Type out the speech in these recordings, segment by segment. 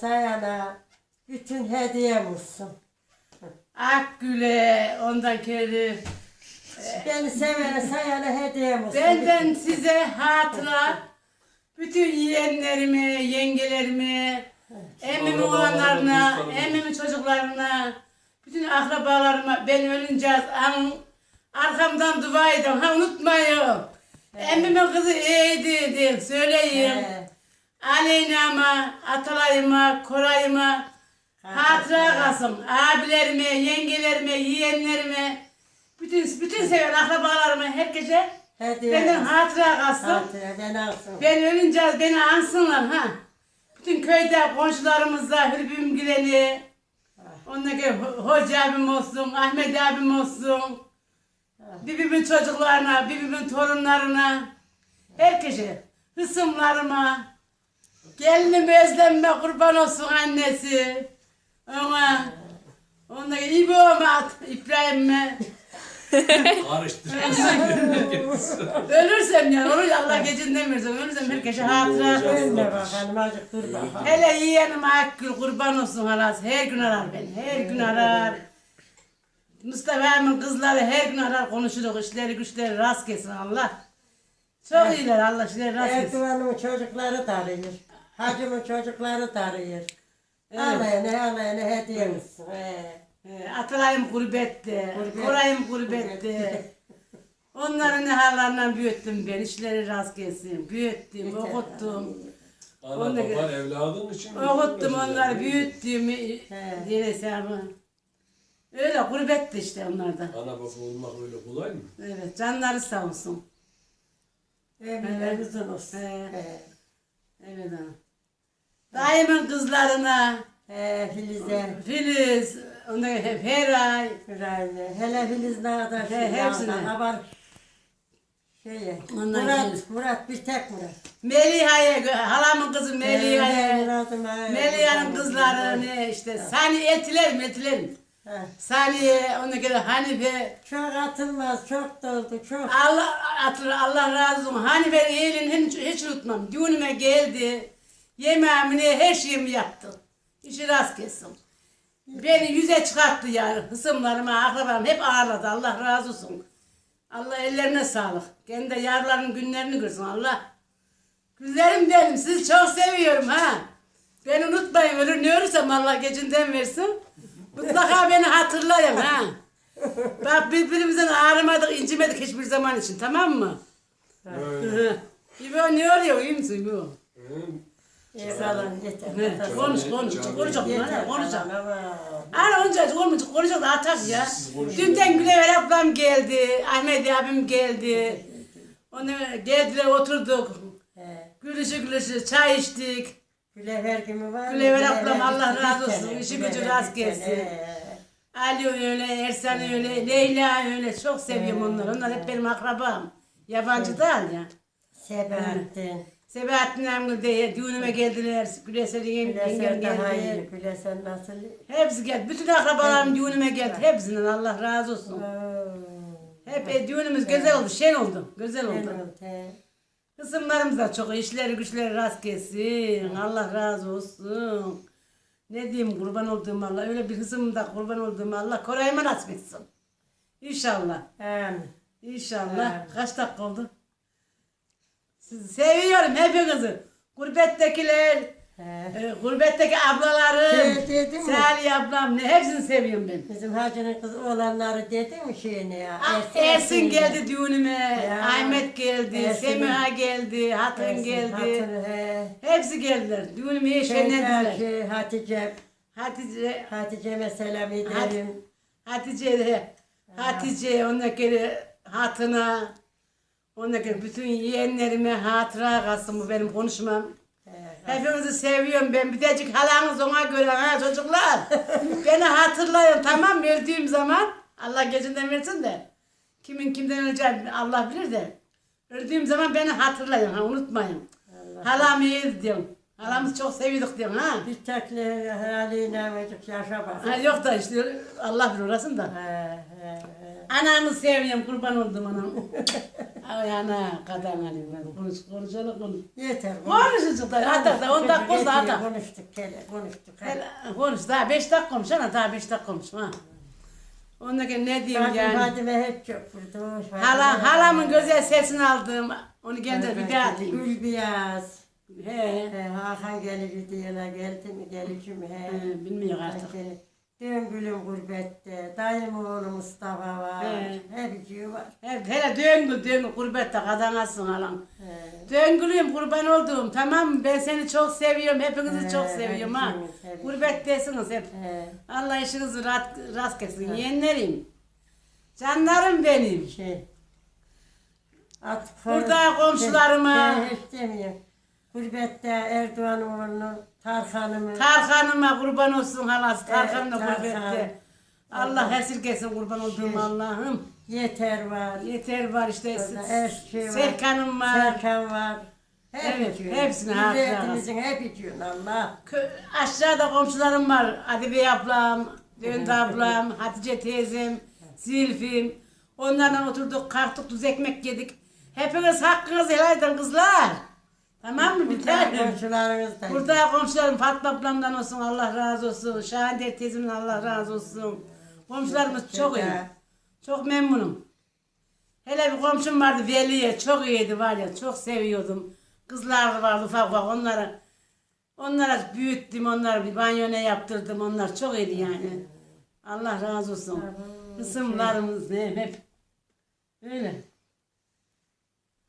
sayana bütün hediyem olsun. Akgül'e ondan kere Beni sevene sayana hediyem olsun. benden size hatıra bütün yeğenlerime, yengelerime, emmimin oğlanlarına, emmimin çocuklarına, bütün akrabalarıma ben ölünce an, arkamdan dua edin. Ha unutmayın. Emmimin kızı iyiydi diye söyleyeyim. He. Aleyna'ma, Atalay'ıma, Koray'ıma hatıra kalsın. Abilerime, yengelerime, yeğenlerime, bütün bütün seven akrabalarıma, herkese Hediye benden hatıra kalsın. Hatıra beni alsın. Ben ölünce beni ansınlar ha. Bütün köyde komşularımızda Hülbüm Gileni, ondaki Ho- Hoca abim olsun, Ahmet abim olsun, bibimin çocuklarına, bibimin torunlarına, herkese, hısımlarıma, gelinim özlenme kurban olsun annesi, ona, ondaki İbo'ma, İbrahim'e, ölürsem yani, onu Allah gecinden versin, ölürsem herkese hatıra. Ölme bakalım azıcık dur bakalım. Hele yeğenim Akgül kurban olsun halas. Her gün arar beni. Her gün arar. Mustafa'nın kızları her gün arar konuşuruz. İşleri güçleri rast gelsin Allah. Çok iyiler Allah işleri rast gelsin. Erdoğan'ın çocukları da arıyor. Hacımın çocukları da arıyor. Alayına alayına hediye olsun. He. Ee, Atalayım gurbette. Gurbet. Korayım gurbette. Onların ne hallarından büyüttüm ben. İşleri rast gelsin. Büyüttüm, okuttum. Ana Onu baban evladın için Okuttum onları, büyüttüm. Diye hesabı. Öyle gurbetti işte onlar da. Ana baba olmak öyle kolay mı? Evet, canları sağ olsun. Evliler uzun olsun. He. He. Evet ana. Daimin kızlarına, He Filiz'e. Filiz, onda hep Heray, Hürayne. Hele Filiz Dağ'da. He, şu hepsine. dağda, Abar. Şeye. Ondan Murat. Murat bir tek Murat. Meliha'ya, halamın kızı Meliha'ya. Meliha'nın kızları ne işte, Sani mi? He. Saniye, ona göre Hanife, Çok atılmaz, çok doldu, çok. Allah atır, Allah razı olsun. Hanife eğilin hiç, hiç unutmam. Düğünüme geldi, yemeğimi her şeyimi yaptı. İşi rast gelsin. Beni yüze çıkarttı yani. Hısımlarıma, akrabalarım hep ağırladı. Allah razı olsun. Allah ellerine sağlık. Kendi de yarların günlerini görsün Allah. Güzelim benim. Sizi çok seviyorum ha. Beni unutmayın. Ölür ne ölürsem Allah gecinden versin. Mutlaka beni hatırlayın ha. Bak birbirimizden ağrımadık, incimedik hiçbir zaman için. Tamam mı? Öyle. İbo ne oluyor? İyi misin İbo? Eyvallah, yeter. Ne? Konuş konuş. Konuşacak mı? Yeter, Konuşacak. Ana onca olmayacak, konuşacak da atar ya. Dünden Gülever ablam geldi, Ahmet abim geldi. Onu geldiler oturduk. He. Gülüşü gülüşü çay içtik. Gülever gibi var. Gülever ablam, Allah razı olsun, işi gücü rast gelsin. Ali öyle, Ersan öyle, Leyla öyle. Çok seviyorum onları. Onlar hep benim akrabam. Yabancı değil ya. Sebahattin. Sebahattin Emgül de düğünüme geldiler. Güleser'in yengem Güleser daha iyi. geldi. Güleser nasıl? Hepsi geldi. Bütün akrabalarım düğünüme geldi. Hepsinden Allah razı olsun. Hep e, düğünümüz güzel oldu, şen oldu, güzel oldu. He. Kızımlarımız da çok işleri güçleri rast gelsin. Allah razı olsun. Ne diyeyim kurban olduğum Allah. Öyle bir kızım da kurban olduğum Allah korayıma nasip etsin. İnşallah. Amin. İnşallah. Kaç dakika oldu? Sizi seviyorum hepinizi. Gurbettekiler, e, gurbetteki ablalarım, Şey mi? Salih ablam, ne hepsini seviyorum ben. Bizim hacının kız oğlanları dedi mi şeyini ya? Ah, Ersin geldi düğünüme, Ya. Ahmet geldi, Ersin. Semiha geldi, Hatun Ersin, geldi. Hatun, he. Hepsi geldiler. Düğünümü Şeyler, şenlendiler. şey, Hatice, Hatice, Hatice'me selam ederim. Hatice de, Hatice, ondaki hatına, ondaki bütün yeğenlerime hatıra kalsın bu benim konuşmam. He. Hepinizi seviyorum ben. Bir tecik halanız ona göre ha çocuklar. Beni hatırlayın tamam öldüğüm zaman. Allah gecinden versin de. Kimin kimden öleceğini Allah bilir de. Öldüğüm zaman beni hatırlayın ha unutmayın. Halam iyiyiz diyorum. Halamızı çok seviyorduk diyorum ha. Bir tekli haline vecik yaşa bak. ha. Yok da işte Allah bilir orasını da. He, he, he. Anamı seviyorum kurban oldum anam. Ay ana kadın alayım ben. Konuş, konuşalım konuş. Yeter. Konuşacak da hatta da 10 dakika oldu hatta. Konuştuk kele konuştuk. Hele Konuş daha 5 dakika konuş ana daha 5 dakika konuş ha. Ondaki ne diyeyim Hadi yani. ve hiç yok burada. Hala, halamın güzel sesini aldım. Onu kendi bir daha diyeyim. Gül beyaz. He. He, Hakan gelir diyorlar geldi mi gelici mi he. He, bilmiyor artık. Dön gülüm gurbette. Dayım oğlu Mustafa var. He. Hepsi var. Hep hele döngül döngül gurbette kazanasın halam. He. Döngülüyüm kurban olduğum tamam mı? Ben seni çok seviyorum. Hepinizi He, çok seviyorum ha. Gurbettesiniz hep. He. Allah işinizi rast, rast kesin. Yeğenlerim. Canlarım benim. Şey. At Burada komşularıma- Şey, şey, hiç demiyorum. Gurbette Erdoğan oğlunu, Tarkan'ımı. Tarkan'ıma kurban olsun halası. Tarkan da Tarkan. gurbette. Allah esirgesin kurban olduğum Şey. Allah'ım. Yeter var. Yeter var işte. Orada Erşi var. Serkan'ım var. Serkan var. Hep Evet, içiyor. hepsini hatıra Milletimizin hep içiyorsun Allah. Kö- Aşağıda komşularım var. Adibe ablam, Döndü ablam, Hatice teyzem, Zülfüm. Onlarla oturduk, kalktık, tuz ekmek yedik. Hepiniz hakkınızı helal edin kızlar. Tamam mı? Bir tane. Komşularımız da. Burada komşularım Fatma ablamdan olsun, Allah razı olsun. Şahane teyzemin Allah razı olsun. Komşularımız çok iyi. Çok memnunum. Hele bir komşum vardı Veliye, çok iyiydi var ya, çok seviyordum. Kızlar vardı ufak ufak, onlara onlara büyüttüm, onları bir banyone yaptırdım, onlar çok iyiydi yani. Allah razı olsun. Kısımlarımız ne hep. Öyle.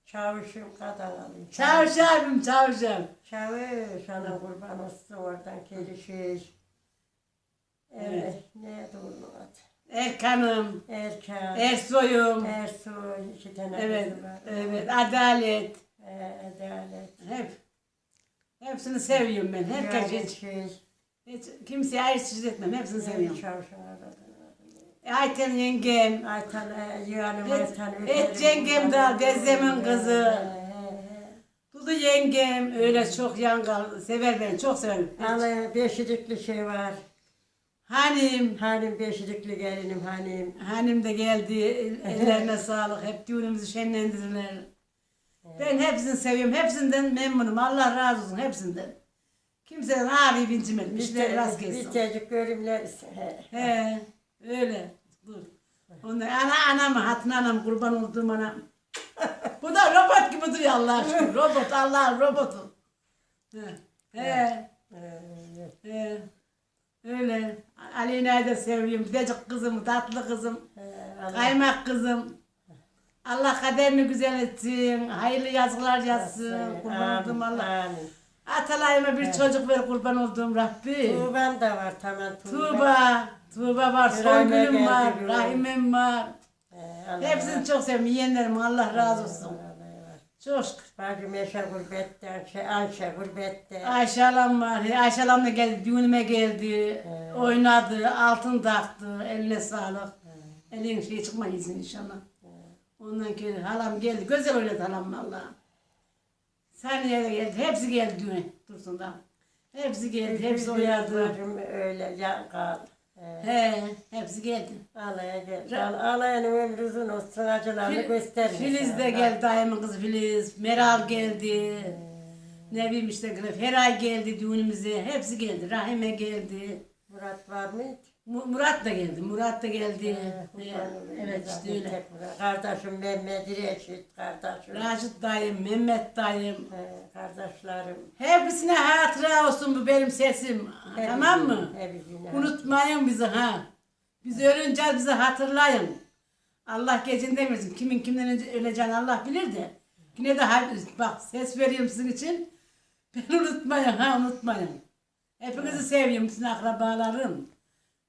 Çavuşum kadar alayım. Çavuş abim, çavuş abim. Çavuş sana kurban olsun oradan gelişir. Evet. Ne doğru adı? Erkan'ım, Erkan. Ersoy'um. Ersoy. iki tane Evet, var. evet, adalet. Ee, Adalet. Hep. Hepsini seviyorum ben. Herkes hiç, hiç kimseye ayırt etmem. Hepsini seviyorum. Çavuşun adını. Ayten yengem, Aytan, e, yeğenim Et- Aytan. et yengem de, Dezemin kızı. Dudu yengem öyle çok yangal, sever beni, çok sever. Ana beşidikli şey var. Hanim, Hanim beşidikli gelinim hanim. hanim de geldi, el- ellerine sağlık, hep düğünümüzü şenlendirdiler. Ben hepsini seviyorum, hepsinden memnunum, Allah razı olsun hepsinden. Kimseden ağrıyı bincimedim, işler rast gelsin. Bitecek görümler. He. He, ana anam, hatun anam, kurban olduğum anam. Bu da robot gibi duruyor Allah aşkına. Robot, Allah'ın robotu. He, he, he. Öyle. Aleyna'yı da seviyorum. Gidecek kızım, tatlı kızım, kaymak kızım. Allah kaderini güzel etsin. Hayırlı yazılar yazsın. Kurban olduğum Allah. Amin. Atalayıma bir çocuk ver kurban olduğum Rabbi. Tuğban da var tamam Tuğba. Tuğba, var, Songül'üm var. Rahim'im var. Allah Hepsini çok seviyorum, yeğenlerim Allah razı olsun. Çok şükür. Bacım Eşe gurbette, şey, Ayşe gurbette. Ayşe Alam var, Ayşe Alam da geldi, düğünüme geldi, oynadı, altın taktı, eline sağlık. Elin şey çıkma izin inşallah. Ondan ki halam geldi, güzel oynadı halam valla. Saniye de geldi, hepsi geldi düğüne, Dursun da. Hepsi geldi, hepsi oynadı. Bacım öyle yan kal. He. He, hepsi geldi. Alaya gel. Al, alayanın ömrü uzun olsun acılarını Fil- göstermesin. Filiz de geldi dayımın kızı Filiz. Meral geldi. Ne bileyim işte Feray geldi düğünümüze. Hepsi geldi. Rahime geldi. Murat var mıydı? Mu- Murat da geldi. Murat da geldi. Ee, evet işte öyle. Kardeşim Mehmet Reşit, kardeşim. Raşit dayım, Mehmet dayım. He, kardeşlerim. Hepsine hatıra olsun bu benim sesim. Tamam mı? Hepsine. Unutmayın bizi ha. Biz ölünce bizi hatırlayın. Allah gecin demesin. Kimin kimden önce öleceğini Allah bilir de. Yine de ha- bak ses veriyorum sizin için. Beni unutmayın ha unutmayın. Hepinizi seviyorum sizin akrabalarım.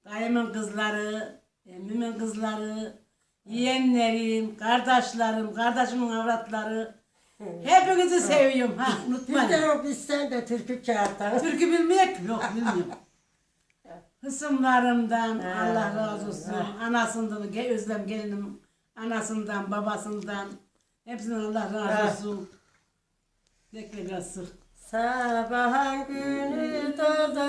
Dayımın kızları, emmimin kızları, yeğenlerim, kardeşlerim, kardeşimin avratları. Hepinizi seviyorum ha Bir unutmayın. de yok biz sen de türkü çağırtan. Türkü bilmeyek mi? Yok bilmiyorum. Hısımlarımdan Allah razı olsun. Anasından, Özlem gelinim, anasından, babasından. Hepsinden Allah razı olsun. Bekle sık. Sabahın günü doğdu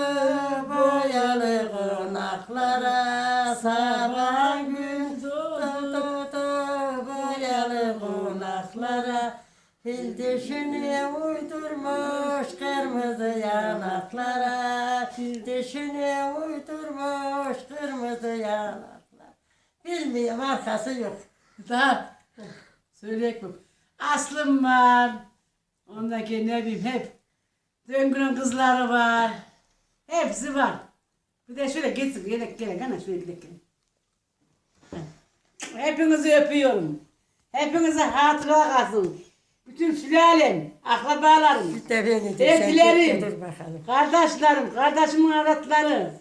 boyalı konaklara Sabahın günü doğdu boyalı konaklara Fil dişini uydurmuş kırmızı yanaklara Fil dişini uydurmuş kırmızı yanaklara Bilmiyorum arkası yok. Daha söyleyek mi? Aslım var. Ondaki ne bileyim hep. Döngünün kızları var. Hepsi var. Bir de şöyle gitsin. Gelek gelek. Ana şöyle gidek gelek. Hepinizi öpüyorum. Hepinize hatıra kalsın. Bütün sülalem, akrabalarım, Bir de beni Eltilerim. Dur bakalım. kardeşlerim, kardeşimin avratları.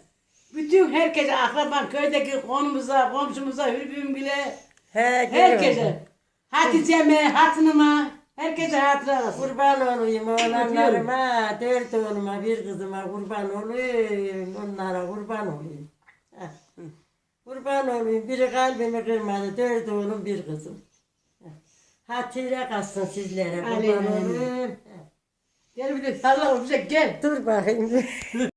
Bütün herkese, akraban, köydeki konumuza, komşumuza, hürbüm bile, He, geliyorum. herkese. Hatice'me, hatınıma, herkese hatıra kalsın. Kurban olayım oğlanlarıma, dört oğluma, bir kızıma kurban olayım, onlara kurban olayım. Heh. Kurban olayım, biri kalbimi kırmadı, dört oğlum, bir kızım. Heh. Hatire kalsın sizlere, kurban Alemin. olayım. Heh. Gel bir de salla olacak gel. Dur bakayım.